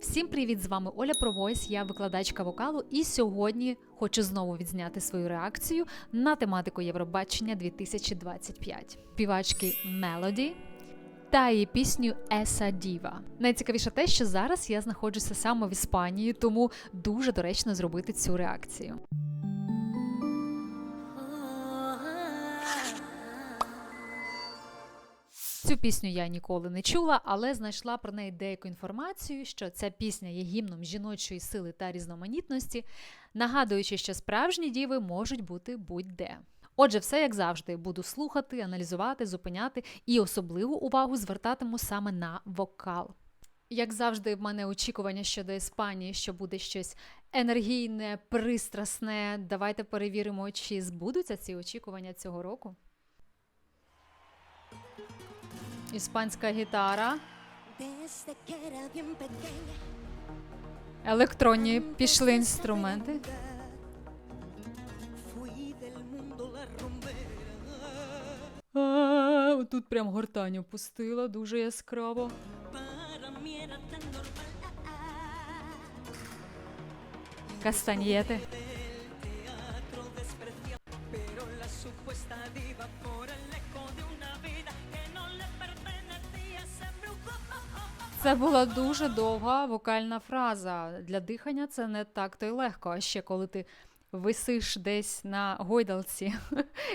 Всім привіт! З вами Оля Провойс, я викладачка вокалу, і сьогодні хочу знову відзняти свою реакцію на тематику Євробачення 2025. Співачки Мелоді та її пісню Еса Діва. Найцікавіше те, що зараз я знаходжуся саме в Іспанії, тому дуже доречно зробити цю реакцію. Цю пісню я ніколи не чула, але знайшла про неї деяку інформацію, що ця пісня є гімном жіночої сили та різноманітності, нагадуючи, що справжні діви можуть бути будь-де. Отже, все як завжди, буду слухати, аналізувати, зупиняти і особливу увагу звертатиму саме на вокал. Як завжди, в мене очікування щодо Іспанії, що буде щось енергійне, пристрасне. Давайте перевіримо, чи збудуться ці очікування цього року. Іспанська гітара. Електронні пішли інструменти. Тут прям гортаню опустила дуже яскраво. Кастаньєти. Це була дуже довга вокальна фраза. Для дихання це не так то й легко. А ще коли ти висиш десь на гойдалці,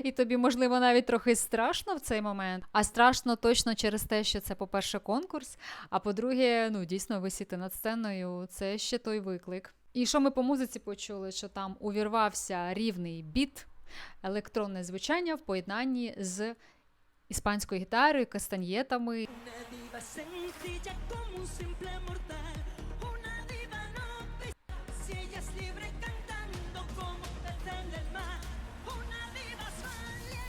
і тобі, можливо, навіть трохи страшно в цей момент. А страшно точно через те, що це, по-перше, конкурс. А по-друге, ну дійсно висіти над сценою це ще той виклик. І що ми по музиці почули, що там увірвався рівний біт, електронне звучання в поєднанні з іспанською гітарою, кастаньєтами. libre cantando como pez en el mar. Una diva sueña.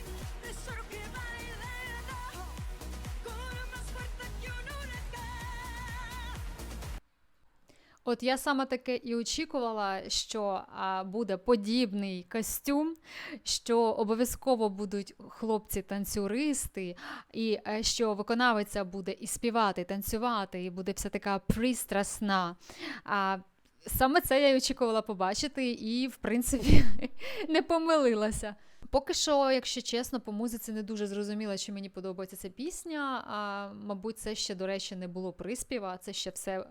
От я саме таке і очікувала, що а, буде подібний костюм, що обов'язково будуть хлопці-танцюристи, і е, що виконавиця буде і співати, і танцювати, і буде вся така пристрасна. А, саме це я й очікувала побачити, і, в принципі, не помилилася. Поки що, якщо чесно, по музиці не дуже зрозуміла, чи мені подобається ця пісня. А, мабуть, це ще, до речі, не було приспіва, це ще все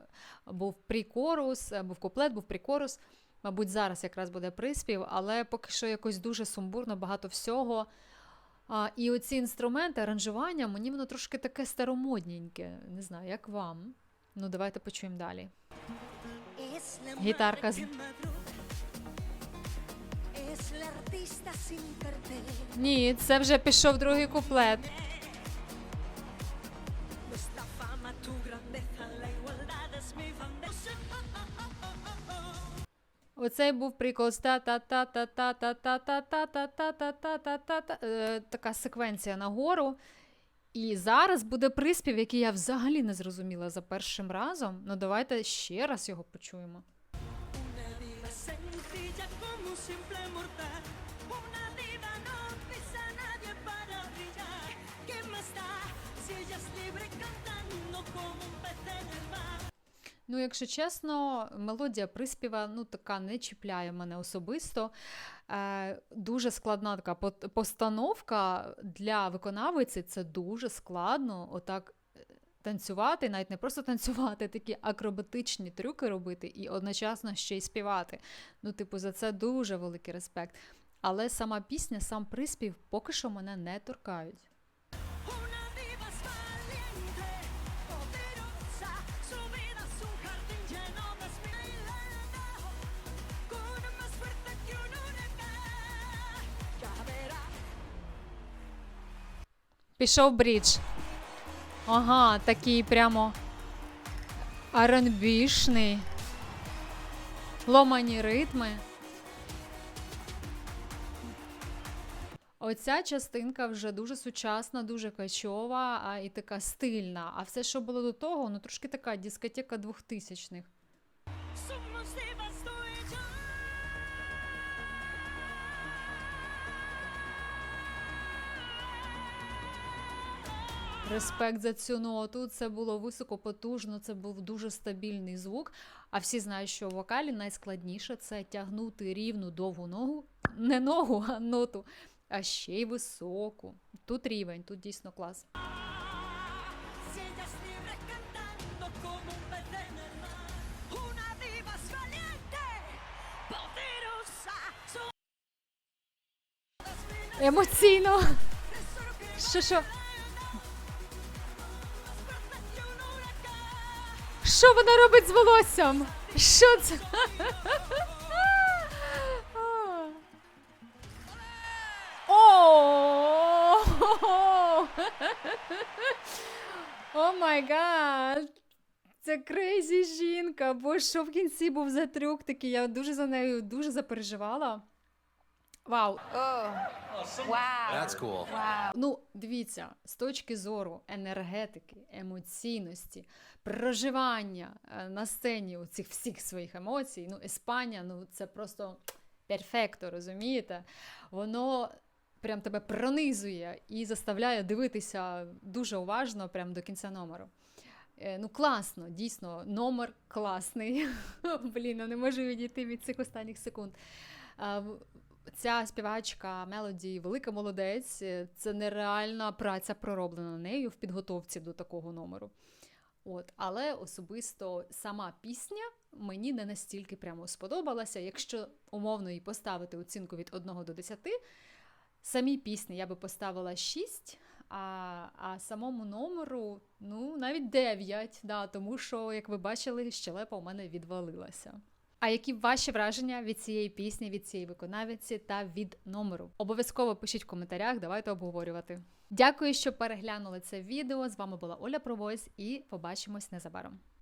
був прикорус, е, був куплет, був прикорус. Мабуть, зараз якраз буде приспів, але поки що якось дуже сумбурно, багато всього. А, і оці інструменти, аранжування, мені воно трошки таке старомодненьке. Не знаю, як вам. Ну, давайте почуємо далі. La ні, це вже пішов другий куплет. Оцей був прикол та така секвенція нагору. І зараз буде приспів, який я взагалі не зрозуміла за першим разом. Ну давайте ще раз його почуємо. Ну, якщо чесно, мелодія приспіва ну, така не чіпляє мене особисто. Е, дуже складна така постановка для виконавиці. Це дуже складно. Отак е, танцювати, навіть не просто танцювати, такі акробатичні трюки робити і одночасно ще й співати. Ну, типу, за це дуже великий респект. Але сама пісня, сам приспів поки що мене не торкають. Пішов брідж. Ага, такий прямо R&B-шний. Ломані ритми. Оця частинка вже дуже сучасна, дуже качова а, і така стильна. А все, що було до того, ну трошки така дискотека 2000-х. Респект за цю ноту. Це було високо потужно, це був дуже стабільний звук. А всі знають, що в вокалі найскладніше це тягнути рівну довгу ногу, не ногу, а ноту, а ще й високу. Тут рівень, тут дійсно клас. Si ella es Що вона робить з волоссям? Що це? О! О май гад! Це крейзі жінка, бо що в кінці був за трюк такий, я дуже за нею дуже запереживала. Вау! That's cool. Ну, дивіться, з точки зору енергетики, емоційності, проживання е, на сцені у цих всіх своїх емоцій, ну, Іспанія, ну це просто перфекто, розумієте? Воно прям тебе пронизує і заставляє дивитися дуже уважно прям до кінця номеру. Е, Ну, класно, дійсно, номер класний. Блін, я не можу відійти від цих останніх секунд. А, в- Ця співачка Мелоді велика молодець. е, Це нереальна праця пророблена нею в підготовці до такого номеру. От, але особисто сама пісня мені не настільки прямо сподобалася. Якщо умовно їй поставити оцінку від 1 до 10, самій пісні я би поставила 6, а, а самому номеру ну, навіть 9, да, тому що, як ви бачили, щелепа у мене відвалилася. А які ваші враження від цієї пісні, від цієї виконавиці та від номеру? Обов'язково пишіть в коментарях, давайте обговорювати. Дякую, що переглянули це відео. З вами була Оля Провойс і побачимось незабаром.